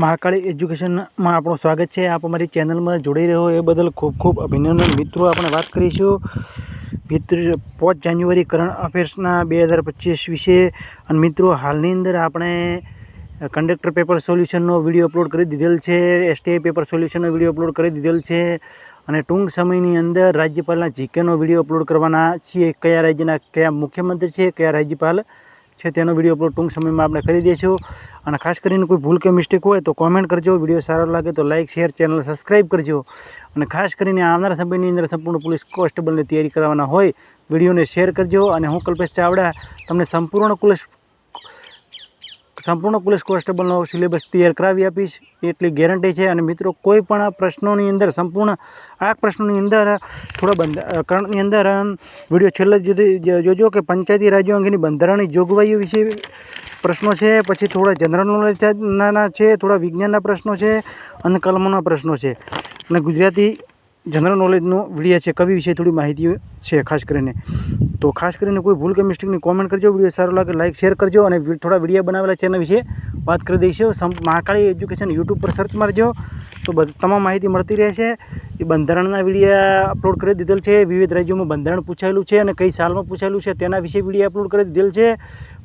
મહાકાળી એજ્યુકેશનમાં આપણું સ્વાગત છે. આપ અમારી ચેનલમાં જોડાઈ રહ્યો એ બદલ ખૂબ ખૂબ અભિનંદન. મિત્રો, આપણે વાત કરીશું મિત્ર પાંચ જાન્યુઆરી કરંટ અફેર્સના બે હજાર પચીસ વિશે. અને મિત્રો, હાલની અંદર આપણે કંડક્ટર પેપર સોલ્યુશનનો વીડિયો અપલોડ કરી દીધેલ છે. એસટીઆઈ પેપર સોલ્યુશનનો વીડિયો અપલોડ કરી દીધેલ છે. અને ટૂંક સમયની અંદર રાજ્યપાલના જીકેનો વીડિયો અપલોડ કરવાના છીએ. કયા રાજ્યના, કયા મુખ્યમંત્રી છે, કયા રાજ્યપાલ છે તેનો વીડિયો અપલોડ ટૂંક સમયમાં આપણે કરી દઈશું. અને ખાસ કરીને કોઈ ભૂલ કે મિસ્ટેક હોય તો કોમેન્ટ કરજો. વીડિયો સારો લાગે તો લાઇક શેર ચેનલ સબસ્ક્રાઈબ કરજો. અને ખાસ કરીને આવનારા સમયની અંદર સંપૂર્ણ પોલીસ કોન્સ્ટેબલની તૈયારી કરવાના હોય, વિડીયોને શેર કરજો. અને હું કલ્પેશ ચાવડા, તમને સંપૂર્ણ પોલીસ સંપૂર્ણ પોલીસ કોન્સ્ટેબલનો સિલેબસ તૈયાર કરાવી આપીશ એટલી ગેરંટી છે અને મિત્રો કોઈ પણ પ્રશ્નોની અંદર, સંપૂર્ણ આ પ્રશ્નોની અંદર, થોડા બંધ કરણની અંદર વીડિયો છેલ્લે જુદી જોજો કે પંચાયતી રાજ્યો અંગેની બંધારણની જોગવાઈઓ વિશે પ્રશ્નો છે, પછી થોડા જનરલ નોલેજના છે, થોડા વિજ્ઞાનના પ્રશ્નો છે, અને કલમોના પ્રશ્નો છે. અને ગુજરાતી જનરલ નોલેજનો વીડિયો છે, કવિ વિશે થોડી માહિતી છે, ખાસ કરીને. તો ખાસ કરીને કોઈ ભૂલ કે મિસ્ટેકની કોમેન્ટ કરજો વીડિયો સારો લાગે લાઇક શેર કરજો અને થોડા વીડિયો બનાવેલા છે એના વિશે વાત કરી દઈશું. મહાકાળી એજ્યુકેશન યુટ્યુબ પર સર્ચ મારજો. તો તમામ માહિતી મળતી રહેશે. એ બંધારણના વિડીયા અપલોડ કરી દીધેલ છે. વિવિધ રાજ્યોમાં બંધારણ પૂછાયેલું છે અને કઈ સાલમાં પૂછાયેલું છે તેના વિશે વીડિયો અપલોડ કરી દીધેલ છે.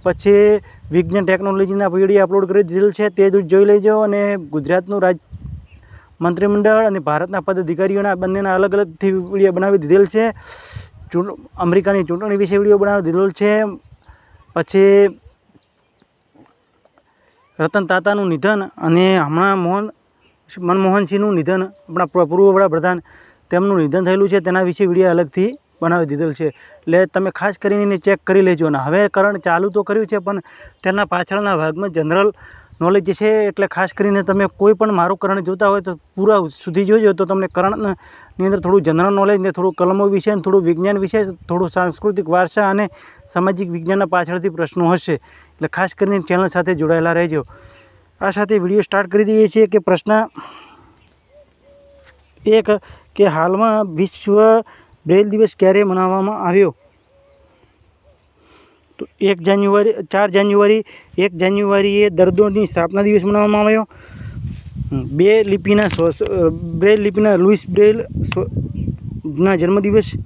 પછી વિજ્ઞાન ટેકનોલોજીના વીડિયો અપલોડ કરી દીધેલ છે. તે જોઈ લેજો અને ગુજરાતનું રાજ મંત્રીમંડળ અને ભારતના પદાધિકારીઓના બંનેના અલગ અલગથી વીડિયો બનાવી દીધેલ છે. અમેરિકાની ચૂંટણી વિશે વીડિયો બનાવી દીધેલ છે. પછી રતન તાતાનું નિધન અને હમણાં મોહન મનમોહનસિંહનું નિધન, આપણા પૂર્વ વડાપ્રધાન તેમનું નિધન થયેલું છે, તેના વિશે વીડિયો અલગથી બનાવી દીધેલ છે. એટલે તમે ખાસ કરીને ચેક કરી લેજો અને હવે કરંટ ચાલુ તો કર્યું છે, પણ તેના પાછળના ભાગમાં જનરલ નોલેજ છે એટલે ખાસ કરીને તમે કોઈ પણ મારું કરંટ જોતા હોય તો પૂરા સુધી જોજો. તો તમને કરંટની અંદર થોડું જનરલ નોલેજ ને થોડું કલમો વિશે અને થોડું વિજ્ઞાન વિશે, થોડું સાંસ્કૃતિક વારસા અને સામાજિક વિજ્ઞાનના પાછળથી પ્રશ્નો હશે. એટલે ખાસ કરીને ચેનલ સાથે જોડાયેલા રહેજો. આ સાથે વીડિયો સ્ટાર્ટ કરી દઈએ છીએ કે પ્રશ્ન એક કે હાલમાં વિશ્વ બ્રેલ દિવસ ક્યારે મનાવવામાં આવ્યો? તો એક જાન્યુઆરી, ચાર જાન્યુઆરી, એક જાન્યુઆરીએ દર્દોની સ્થાપના દિવસ મનાવવામાં આવ્યો. બે લિપિના બ્રેલ લિપિના લુઈસ બ્રેલ ના જન્મદિવસની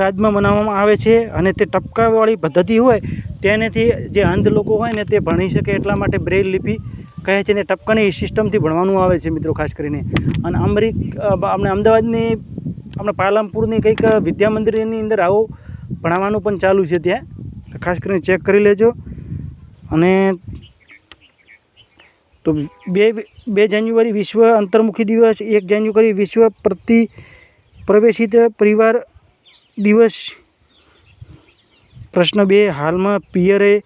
વાદમાં મનાવવામાં આવે છે અને તે ટપકાવાળી પદ્ધતિ હોય તેનેથી જે અંધ લોકો હોય ને તે ભણી શકે એટલા માટે બ્રેલ લિપિ કહે છે ને ટપકાની સિસ્ટમથી ભણવાનું આવે છે મિત્રો ખાસ કરીને. અને અમરીક આપણે અમદાવાદની આપણે પાલનપુરની કંઈક વિદ્યામંદિરની અંદર આવું ભણાવવાનું પણ ચાલુ છે ત્યાં. ખાસ કરીને ચેક કરી લેજો. અને તો બે બે જાન્યુઆરી વિશ્વ અંતર્મુખી દિવસ, એક જાન્યુઆરી વિશ્વ પ્રતિ પ્રવેશિત પરિવાર દિવસ. પ્રશ્ન બે, હાલમાં પિયરે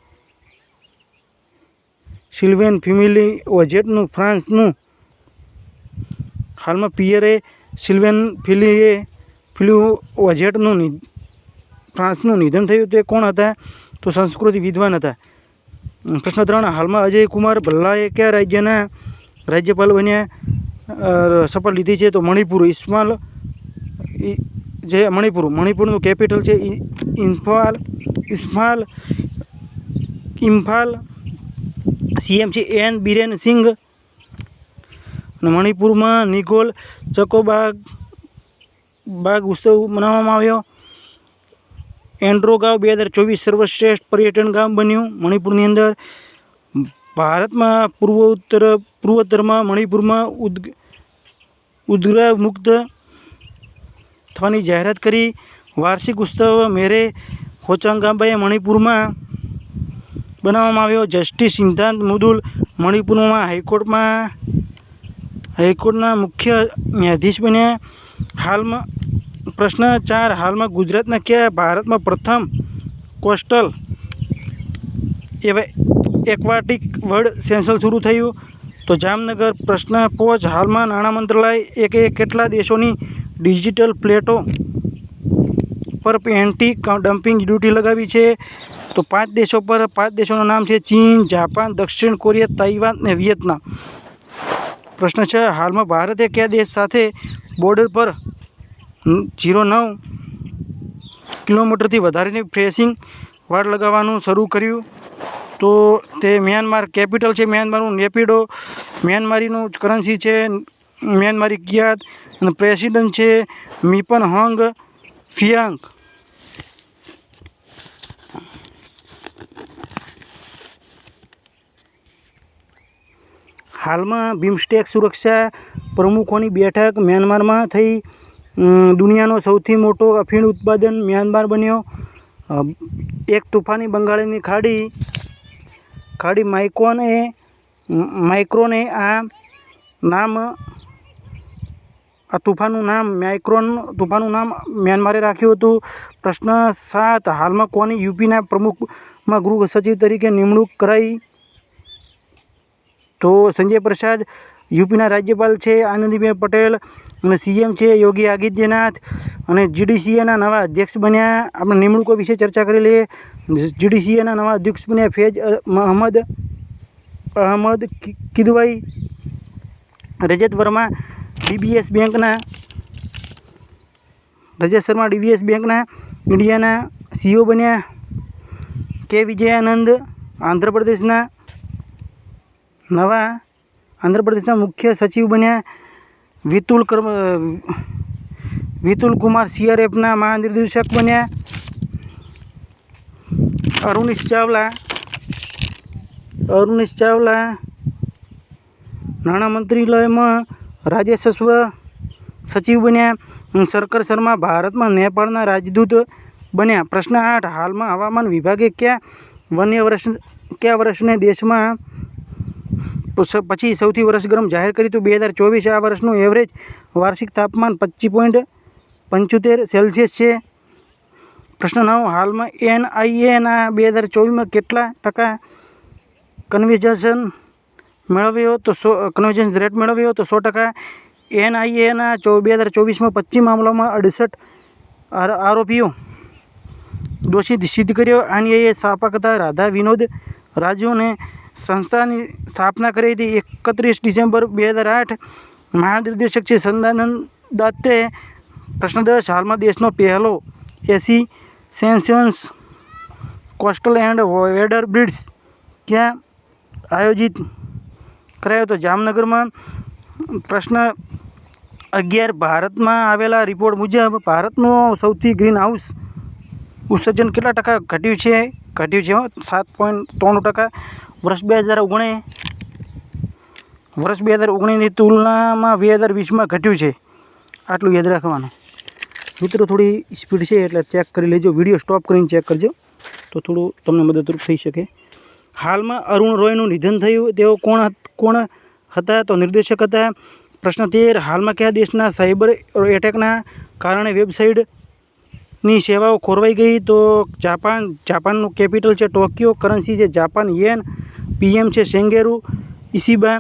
સિલ્વેન ફેમિલી ઓજેટનું ફ્રાન્સનું. હાલમાં પિયરે સિલ્વેન ફિલીએ ફિલ્યુ ઓજેટનું ફ્રાન્સનું નિધન થયું તે કોણ હતા? તો સંસ્કૃતિ વિદ્વાન હતા. પ્રશ્ન ત્રણ, હાલમાં અજય કુમાર ભલ્લાએ કયા રાજ્યના રાજ્યપાલ બન્યા? સફળ લીધી છે તો મણિપુર, ઇસ્માલ જે મણિપુર, મણિપુરનું કેપિટલ છે ઇમ્ફાલ, ઇસ્માલ, ઇમ્ફાલ, સીએમ છે એન બિરેન સિંઘ. મણિપુરમાં નિકોલ ચકોબાગ, બાગ ઉત્સવ મનાવવામાં આવ્યો. એન્ડ્રો ગામ બે હજાર ચોવીસ સર્વશ્રેષ્ઠ પર્યટન ગામ બન્યું મણિપુરની અંદર. ભારતમાં પૂર્વોત્તર, પૂર્વોત્તરમાં મણિપુરમાં ઉદ ઉદ્ગ્રહ મુક્ત થવાની જાહેરાત કરી. વાર્ષિક ઉત્સવ મેરે હોચંગાબાએ મણિપુરમાં બનાવવામાં આવ્યો. જસ્ટિસ સિદ્ધાંત મુદુલ મણિપુરમાં હાઈકોર્ટમાં, હાઈકોર્ટના મુખ્ય ન્યાયાધીશ બન્યા. હાલમાં પ્રશ્ન ચાર. હાલમાં ગુજરાતના કયા ભારતમાં પ્રથમ કોસ્ટલ એવા એક્વાટિક વર્લ્ડ સેન્સલ શરૂ થયું? તો જામનગર પ્રશ્ન પોચ. હાલમાં નાણાં મંત્રાલય એક કેટલા દેશોની ડિજિટલ પ્લેટો પર એન્ટી ડમ્પિંગ ડ્યુટી લગાવી છે? તો પાંચ દેશો પર, પાંચ દેશોનું નામ છે ચીન, જાપાન, દક્ષિણ કોરિયા, તાઇવાન અને વિયેતનામ. પ્રશ્ન છે, હાલમાં ભારતે કયા દેશ સાથે બોર્ડર પર જીરો નવ કિલોમીટરથી વધારેની ફ્રેસિંગ વાડ લગાવવાનું શરૂ કર્યું. તો તે મ્યાનમાર કેપિટલ છે, મ્યાનમારનું નેપિડો, મ્યાનમારીનું કરન્સી છે, મ્યાનમારી કિયાત અને પ્રેસિડન્ટ છે, મિપન હોંગ ફિયાંગ. હાલમાં બિમસ્ટેક સુરક્ષા પ્રમુખોની બેઠક મ્યાનમારમાં થઈ. દુનિયાનો સૌથી મોટો અફીણ ઉત્પાદન મ્યાનમાર બન્યો. એક તોફાની બંગાળની ખાડી ખાડી માઇકોને માઇક્રોને આ નામ, આ તોફાનનું નામ માઇક્રોન, તોફાનનું નામ મ્યાનમારે રાખ્યું હતું. પ્રશ્ન સાત, હાલમાં કોની યુપીના પ્રમુખમાં ગૃહ સચિવ તરીકે નિમણૂક કરાઈ? તો સંજય પ્રસાદ યુપીના રાજ્યપાલ છે આનંદીબેન પટેલ અને સીએમ છે યોગી આદિત્યનાથ અને જીડીસીએના નવા અધ્યક્ષ બન્યા. આપણે નિમણૂકો વિશે ચર્ચા કરી લઈએ. જીડીસીએના નવા અધ્યક્ષ બન્યા ફેજ મહમદ અહમદ કિદવાઈ, રજત વર્મા, ડીબીએસ બેંકના, રજત શર્મા, ડીબીએસ બેંકના ઇન્ડિયાના સીઓ બન્યા. કે વિજયાનંદ, આંધ્રપ્રદેશના નવા આંધ્રપ્રદેશના મુખ્ય સચિવ બન્યા વિતુલ કર્મ વિતુલ કુમાર સીઆરએફના મહાનિર્દેશક બન્યા. અરુણિશ ચાવલા અરુણિશ ચાવલા નાણાં મંત્રાલયમાં રાજ્યસસ્વ સચિવ બન્યા. શરકર શર્મા, ભારતમાં નેપાળના રાજદૂત બન્યા. પ્રશ્ન આઠ, હાલમાં હવામાન વિભાગે કયા વન્ય વર્ષ કયા વર્ષને દેશમાં પછ- સૌથી વર્ષ ગરમ જાહેર કર્યું હતું બે હજાર ચોવીસ આ વર્ષનું એવરેજ વાર્ષિક તાપમાન પચીસ પોઈન્ટ પંચોતેર સેલ્સિયસ છે. પ્રશ્ન નવ, હાલમાં એનઆઈએના બે હજાર ચોવીસમાં કેટલા ટકા કન્વેન્શન મેળવ્યો તો સો કન્વેન્શન રેટ મેળવ્યો તો સો ટકા. એનઆઈએના ચો, બે હજાર ચોવીસમાં પચીસ મામલામાં અડસઠ આર- આરોપીઓ દોષિત સિદ્ધ કર્યો. આની સ્થાપકતા રાધા વિનોદ રાજુને સંસ્થાની સ્થાપના કરી હતી એકત્રીસ ડિસેમ્બર બે હજાર આઠ. મહાનિર્દેશક છે સંદાનંદ દત્તે પ્રશ્ન હાલમાં દેશનો પહેલો એસી સેન્સન્સ કોસ્ટલ એન્ડ વેડર બ્રિડ્સ ક્યાં આયોજિત કરાયો હતો? જામનગરમાં પ્રશ્ન અગિયાર. ભારતમાં આવેલા રિપોર્ટ મુજબ ભારતનું સૌથી ગ્રીન હાઉસ ઉત્સર્જન કેટલા ટકા ઘટ્યું છે? ઘટ્યું છે સાત પોઈન્ટ ત્રણ ટકા. વર્ષ બે હજાર ઓગણીસ વર્ષ બે હજાર ઓગણીસની તુલનામાં બે હજાર વીસમાં ઘટ્યું છે. આટલું યાદ રાખવાનું. મિત્રો, થોડી સ્પીડ છે એટલે ચેક કરી લેજો. વીડિયો સ્ટોપ કરીને ચેક કરજો. તો થોડું તમને મદદરૂપ થઈ શકે. હાલમાં અરુણ રોયનું નિધન થયું. તેઓ કોણ કોણ હતા તો નિર્દેશક હતા? પ્રશ્ન તેર, હાલમાં કયા દેશના સાયબર એટેકના કારણે વેબસાઇટની સેવાઓ ખોરવાઈ ગઈ તો જાપાન, જાપાનનું કેપિટલ છે ટોક્યો, કરન્સી છે જાપાન યેન, પીએમ છે સેંગેરુ ઇસીબા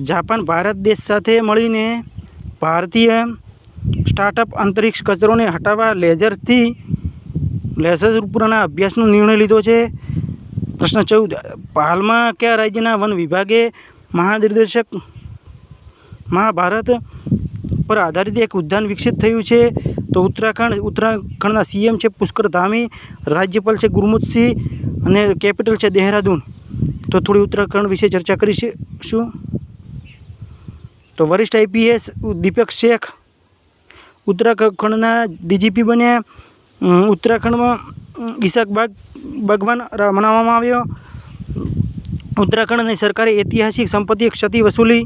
જાપાન ભારત દેશ સાથે મળીને ભારતીય સ્ટાર્ટઅપ અંતરિક્ષ કચરોને હટાવવા લેઝરથી, લેઝર ઉપરના અભ્યાસનો નિર્ણય લીધો છે. પ્રશ્ન ચૌદ, હાલમાં કયા રાજ્યના વન વિભાગે મહાનિર્દેશક મહાભારત પર આધારિત એક ઉદ્યાન વિકસિત થયું છે? તો ઉત્તરાખંડ, ઉત્તરાખંડના સીએમ છે પુષ્કર ધામી, રાજ્યપાલ છે ગુરમુખસિંહ અને કેપિટલ છે દેહરાદૂન. તો થોડી ઉત્તરાખંડ વિશે ચર્ચા કરીશું. તો વરિષ્ઠ આઈપીએસ દીપક શેખ ઉત્તરાખંડના ડીજીપી બન્યા. ઉત્તરાખંડમાં ઈશાક બાગ ભગવાન મનાવવામાં આવ્યો. ઉત્તરાખંડની સરકારે ઐતિહાસિક સંપત્તિ ક્ષતિ વસૂલી.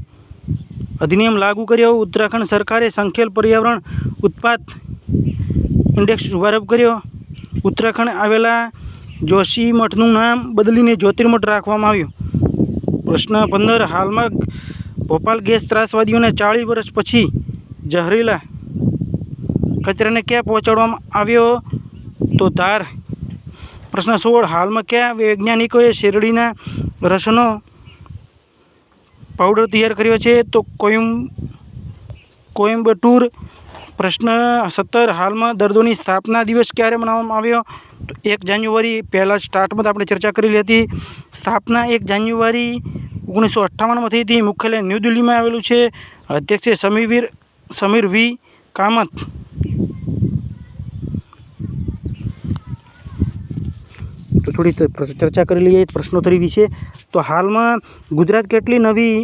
અધિનિયમ લાગુ કર્યો. ઉત્તરાખંડ સરકારે સંખેલ પર્યાવરણ ઉત્પાદ ઇન્ડેક્સ શુભારંભ કર્યો. ઉત્તરાખંડ આવેલા જોશી મઠનું નામ બદલીને જ્યોતિર્મઠ રાખવામાં આવ્યું. પ્રશ્ન પંદર, હાલમાં ભોપાલ ગેસ ત્રાસવાદીઓને ચાળીસ વર્ષ પછી જહરીલા કચરાને ક્યાં પહોંચાડવામાં આવ્યો તો ધાર? પ્રશ્ન સોળ, હાલમાં કયા વૈજ્ઞાનિકોએ શેરડીના રસનો પાવડર તૈયાર કર્યો છે તો કોયમ કોઇમ્બટુર પ્રશ્ન સત્તર, હાલમાં દર્દોની સ્થાપના દિવસ ક્યારે મનાવવામાં આવ્યો? તો એક જાન્યુઆરી પહેલાં સ્ટાર્ટમાં આપણે ચર્ચા કરેલી હતી સ્થાપના એક જાન્યુઆરી ઓગણીસો અઠ્ઠાવનમાં થઈ હતી. મુખ્યાલય ન્યૂ દિલ્હીમાં આવેલું છે. અધ્યક્ષ છે સમીરવીર સમીર વી. કામત. તો થોડી ચર્ચા કરી લઈએ, પ્રશ્નોત્તરી વિશે. તો હાલમાં ગુજરાત કેટલી નવી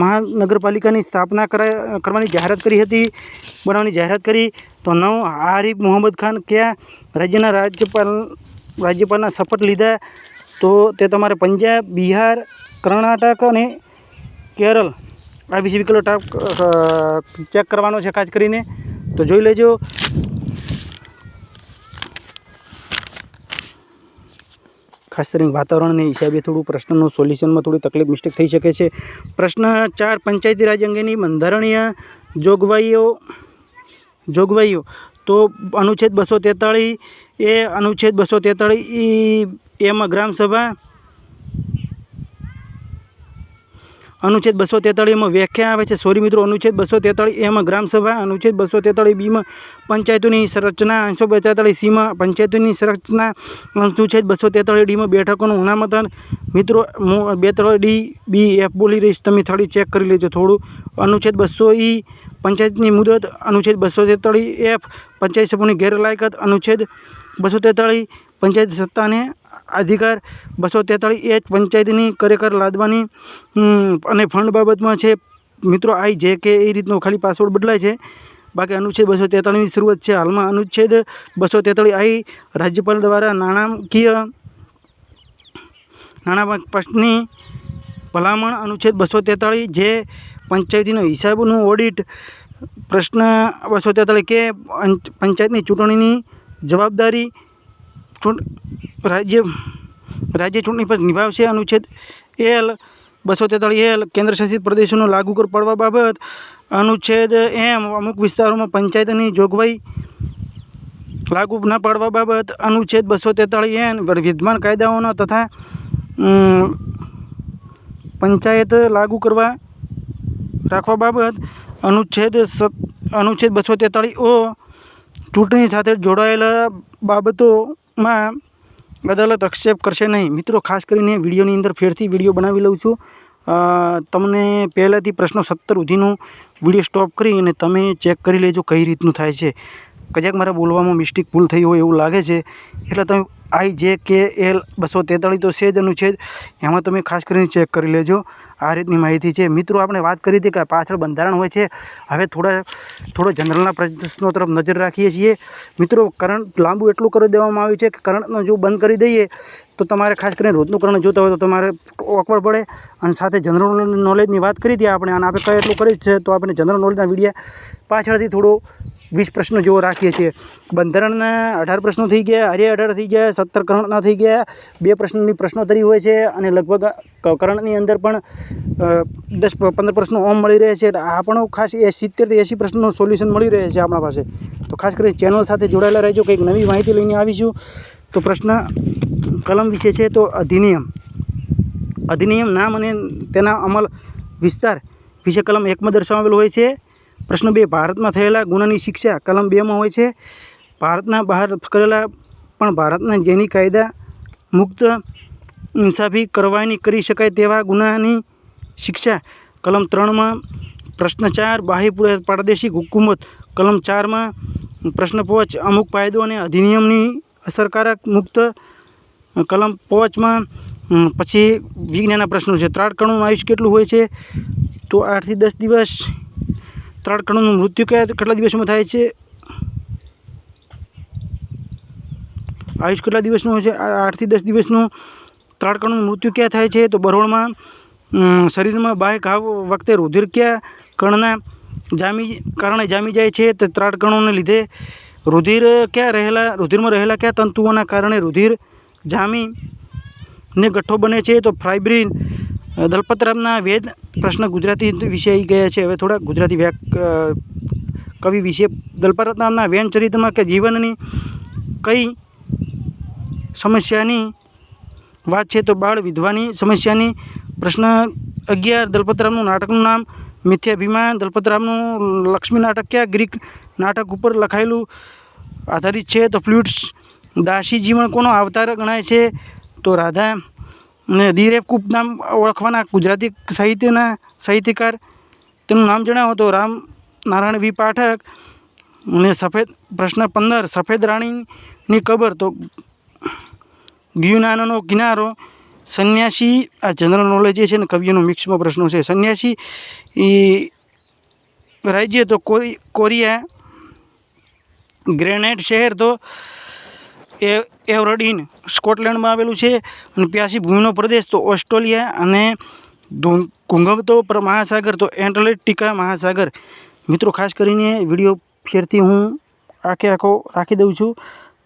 મહાનગરપાલિકાની સ્થાપના કરા કરવાની જાહેરાત કરી હતી બનાવવાની જાહેરાત કરી. તો નવ આરિફ મોહમ્મદ ખાન કયા રાજ્યના રાજ્યપાલ, રાજ્યપાલના શપથ લીધા? તો તે તમારે પંજાબ, બિહાર, કર્ણાટક અને કેરળ આ વિશે વિકલ્પ ચેક કરવાનો છે ખાસ કરીને. તો જોઈ લેજો ખાસ કરીને વાતાવરણને હિસાબે થોડું પ્રશ્નનું સોલ્યુશનમાં થોડી તકલીફ, મિસ્ટેક થઈ શકે છે. પ્રશ્ન ચાર, પંચાયતી રાજ અંગેની બંધારણીય જોગવાઈઓ જોગવાઈઓ. તો અનુચ્છેદ બસો તેતાળીસ એ અનુચ્છેદ બસો તેતાળીસ એમાં ગ્રામસભા અનુચ્છેદ બસો તેતાળીમાં વ્યાખ્યા આવે છે. સોરી મિત્રો, અનુચ્છેદ બસો તેતાળીસ એમાં ગ્રામસભા અનુચ્છેદ બસો તેતાળી બીમાં પંચાયતોની સંરચના એકસો તેતાળીસ સીમાં પંચાયતોની સંરચના, અનુચ્છેદ બસો તેતાળી ડીમાં બેઠકોનું અનામતન મિત્રો હું ડી, બી, એફ બોલી રહીશ તમે થોડી ચેક કરી લેજો થોડું. અનુચ્છેદ બસો ઈ પંચાયતની મુદત, અનુચ્છેદ બસો તેતાળી એફ પંચાયત સભ્યોની ગેરલાયકાત, અનુચ્છેદ બસો તેતાળી પંચાયત સત્તાને અધિકાર બસો તેતાળીસ એ જ પંચાયતની ખરેખર લાદવાની અને ફંડ બાબતમાં છે, મિત્રો આઈ જે કે એ રીતનો ખાલી પાસવર્ડ બદલાય છે. બાકી અનુચ્છેદ બસો તેતાળીસની શરૂઆત છે. હાલમાં અનુચ્છેદ બસો તેતાળીસ આઈ રાજ્યપાલ દ્વારા નાણાકીય નાણાં પક્ષની ભલામણ અનુચ્છેદ બસો તેતાળીસ જે પંચાયતીનો હિસાબનું ઓડિટ પ્રશ્ન બસો તેતાળીસ કે પંચ- પંચાયતની ચૂંટણીની જવાબદારી રાજ્ય રાજ્ય ચૂંટણી પંચ નિભાવશે અનુચ્છેદ એલ બસો તેતાળીસ એલ, કેન્દ્રશાસિત પ્રદેશોનો લાગુ કર પડવા બાબત, અનુચ્છેદ એમ, અમુક વિસ્તારોમાં પંચાયતની જોગવાઈ લાગુ ન પાડવા બાબત, અનુચ્છેદ બસો તેતાળીસ એન વિદ્યમાન કાયદાઓનો તથા પંચાયત લાગુ કરવા રાખવા બાબત, અનુચ્છેદ અનુચ્છેદ બસો તેતાળીસ ઓ, ચૂંટણી સાથે જોડાયેલા બાબતોમાં અદાલત આક્ષેપ કરશે નહીં. મિત્રો, ખાસ કરીને વિડીયોની અંદર ફેરથી વીડિયો બનાવી લઉં છું. તમને પહેલાંથી પ્રશ્નો સત્તર સુધીનું વીડિયો સ્ટોપ કરી અને તમે ચેક કરી લેજો કઈ રીતનું થાય છે. કદાચ મારા બોલવામાં મિસ્ટેક ભૂલ થઈ હોય એવું લાગે છે. એટલે તમે આઈ જે કે એલ બસો તેતાળીસ તો છે જ અનુચ્છેદ એમાં તમે ખાસ કરીને ચેક કરી લેજો. આ રીતની માહિતી છે. મિત્રો, આપણે વાત કરી હતી કે પાછળ બંધારણ હોય છે. હવે થોડા, થોડો જનરલના પ્રશ્નો તરફ નજર રાખીએ છીએ. મિત્રો, કરંટ લાંબુ એટલું કરી દેવામાં આવ્યું છે કે કરંટનો જો બંધ કરી દઈએ, તો તમારે ખાસ કરીને રોજનું કરંટ જોતા હોય તો તમારે ઓકવર્ડ પડે. અને સાથે જનરલ નોલેજની વાત કરી હતી, આપણે અને આપણે કઈ એટલું કરી છે, તો આપણે જનરલ નોલેજના વિડીયા પાછળથી થોડો વીસ પ્રશ્નો જેવો રાખીએ છીએ. બંધારણના અઢાર પ્રશ્નો થઈ ગયા, આર્ય અઢાર થઈ ગયા, સત્તર કરણના થઈ ગયા. બે પ્રશ્નોની પ્રશ્નોત્તરી હોય છે અને લગભગ કરણની અંદર પણ દસ પંદર પ્રશ્નો ઓમ મળી રહે છે. આ પણ ખાસ એ સિત્તેરથી એંસી પ્રશ્નોનું સોલ્યુશન મળી રહે છે આપણા પાસે. તો ખાસ કરી ચેનલ સાથે જોડાયેલા રહેજો. કંઈક નવી માહિતી લઈને આવીશું. તો પ્રશ્ન કલમ વિશે છે તો અધિનિયમ. અધિનિયમ નામ અને તેના અમલ વિસ્તાર વિશે કલમ એકમાં દર્શાવેલું હોય છે. પ્રશ્ન બે, ભારતમાં થયેલા ગુનાની શિક્ષા કલમ બેમાં હોય છે. ભારતના બહાર કરેલા પણ ભારતના જેની કાયદા મુક્ત ઇન્સાફી કરવાની કરી શકાય તેવા ગુનાની શિક્ષા કલમ ત્રણમાં પ્રશ્ન ચાર બાહ્ય પ્રાદેશિક હુકુમત કલમ ચારમાં પ્રશ્ન પાંચ, અમુક કાયદો અને અધિનિયમની અસરકારક મુક્ત કલમ પાંચમાં પછી વિજ્ઞાનના પ્રશ્નો છે. ત્રાટકણું આયુષ્ય કેટલું હોય છે? તો આઠથી દસ દિવસ ત્રાટકણુંનું મૃત્યુ કયા કેટલા દિવસમાં થાય છે? આયુષ કેટલા દિવસનું હોય છે? આઠથી દસ દિવસનું ત્રાટકણુંનું મૃત્યુ ક્યાં થાય છે? તો બરોળમાં શરીરમાં બાહ્ય ઘાવ વખતે રુધિર ક્યાં કણના જામી, કારણે જામી જાય છે? તો ત્રાટકણોને લીધે રુધિર ક્યાં રહેલા, રુધિરમાં રહેલા કયા તંતુઓના કારણે રુધિર જામીને ગઠ્ઠો બને છે? તો ફાઇબ્રિન દલપતરામના વેદ પ્રશ્ન ગુજરાતી આવી ગયા છે. હવે થોડા ગુજરાતી વ્યાક અ, કવિ વિશે. દલપતરામના વેન ચરિત્રમાં કે જીવનની કઈ સમસ્યાની વાત છે તો બાળ વિધવાની સમસ્યાની પ્રશ્ન અગિયાર દલપતરામનું નાટકનું નામ મિથ્યાભિમાન દલપતરામનું લક્ષ્મી નાટક ક્યાં? ગ્રીક નાટક ઉપર લખાયેલું આધારિત છે. તો ફ્લ્યુટ્સ દાસી જીવન કોનો અવતાર ગણાય છે? તો રાધા અને દિરેપકૂપ નામ ઓળખવાના ગુજરાતી સાહિત્યના સાહિત્યકાર. તેનું નામ જણાવો તો રામ નારાયણ વી પાઠક અને સફેદ, પ્રશ્ન પંદર, સફેદ રાણીની કબર તો ગ્યુનાનનો કિનારો. સંન્યાસી, આ જનરલ નોલેજ છે ને કવિઓનો મિક્સમાં પ્રશ્નો છે. સંન્યાસી એ રાજ્ય તો કોરી કોરિયા. ગ્રેનેડ શહેર તો એ એવરડીન સ્કોટલેન્ડમાં આવેલું છે અને પ્યાસી ભૂમિનો પ્રદેશ તો ઓસ્ટ્રેલિયા અને ઘૂંઘવતો મહાસાગર તો એન્ટલેટિકા મહાસાગર. મિત્રો, ખાસ કરીને વીડિયો ફેરથી હું આખે આખો રાખી દઉં છું.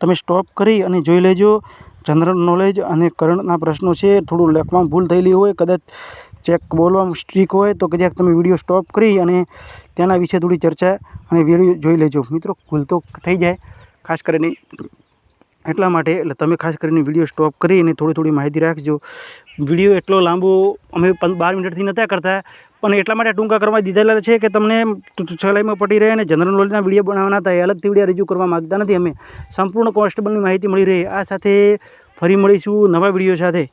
તમે સ્ટોપ કરી અને જોઈ લેજો. જનરલ નોલેજ અને કરંટના પ્રશ્નો છે, થોડું લખવામાં ભૂલ થયેલી હોય, કદાચ ચેક બોલવામાં સ્ટ્રીક હોય, તો કદાચ તમે વીડિયો સ્ટોપ કરી અને તેના વિશે થોડી ચર્ચા અને વીડિયો જોઈ લેજો. મિત્રો, ભૂલ તો થઈ જાય. ખાસ કરીને એટલા માટે, એટલે તમે ખાસ કરીને વીડિયો સ્ટોપ કરી અને થોડી થોડી માહિતી રાખજો. વીડિયો એટલો લાંબો અમે બાર મિનિટથી નહોતા કરતા, પણ એટલા માટે ટૂંકા કરવા દીધેલા છે કે તમને છલાઈમાં પડી રહે અને જનરલ નોલેજના વીડિયો બનાવવાના હતા એ અલગથી વીડિયો રજૂ કરવા માગતા નથી. અમે સંપૂર્ણ કોન્સ્ટેબલની માહિતી મળી રહે. આ સાથે ફરી મળીશું નવા વીડિયો સાથે.